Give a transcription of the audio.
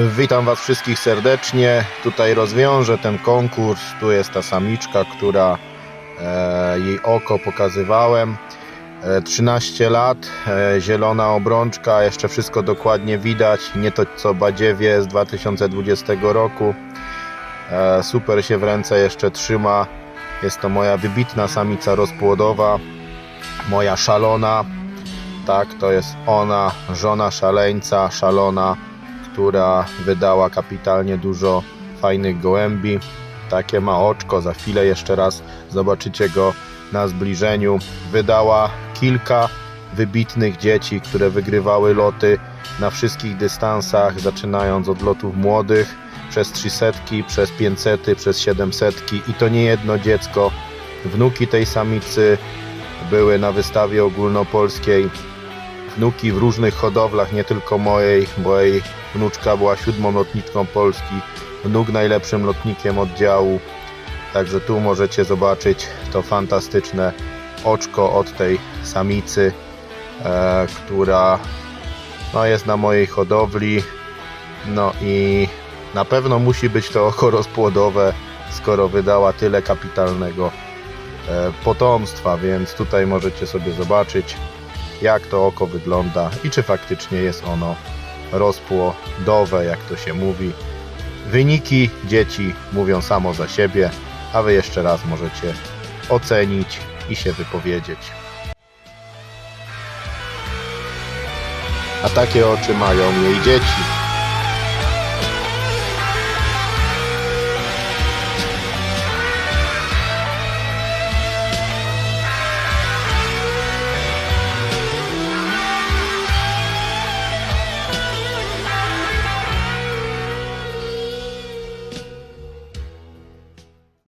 Witam Was wszystkich serdecznie. Tutaj rozwiążę ten konkurs. Tu jest ta samiczka, która e, jej oko pokazywałem. E, 13 lat, e, zielona obrączka, jeszcze wszystko dokładnie widać. Nie to co badziewie z 2020 roku. E, super się w ręce jeszcze trzyma. Jest to moja wybitna samica rozpłodowa, moja szalona. Tak, to jest ona, żona szaleńca, szalona która wydała kapitalnie dużo fajnych gołębi. Takie ma oczko, za chwilę jeszcze raz zobaczycie go na zbliżeniu. Wydała kilka wybitnych dzieci, które wygrywały loty na wszystkich dystansach, zaczynając od lotów młodych, przez 300, przez 500, przez 700 i to nie jedno dziecko. Wnuki tej samicy były na wystawie ogólnopolskiej wnuki w różnych hodowlach, nie tylko mojej, bo jej wnuczka była siódmą lotniczką Polski, wnuk najlepszym lotnikiem oddziału. Także tu możecie zobaczyć to fantastyczne oczko od tej samicy, e, która no, jest na mojej hodowli. No i na pewno musi być to oko rozpłodowe, skoro wydała tyle kapitalnego e, potomstwa, więc tutaj możecie sobie zobaczyć jak to oko wygląda i czy faktycznie jest ono rozpłodowe, jak to się mówi. Wyniki dzieci mówią samo za siebie, a wy jeszcze raz możecie ocenić i się wypowiedzieć. A takie oczy mają jej dzieci.